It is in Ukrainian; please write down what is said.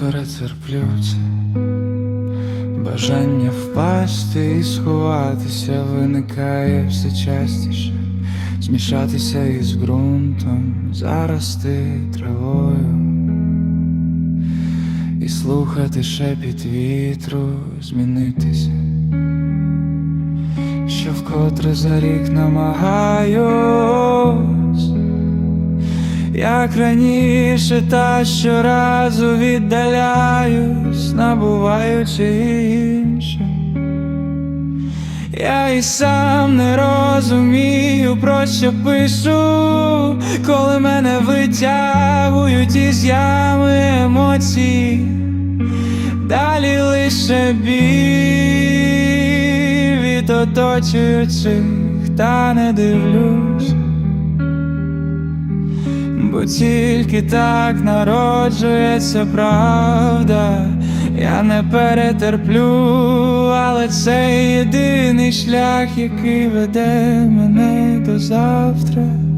перетерплють бажання впасти і сховатися, виникає все частіше, змішатися із ґрунтом, зарости травою. І слухати шепіт вітру змінитися, що вкотре за рік намагаю як раніше, та щоразу віддаляюсь, набуваючи інше. Я і сам не розумію, про що пишу, коли мене витягують із ями емоцій, далі лише біль від оточуючих, та не дивлюсь, бо тільки так народжується правда. Я не перетерплю, але це єдиний шлях, який веде мене до завтра.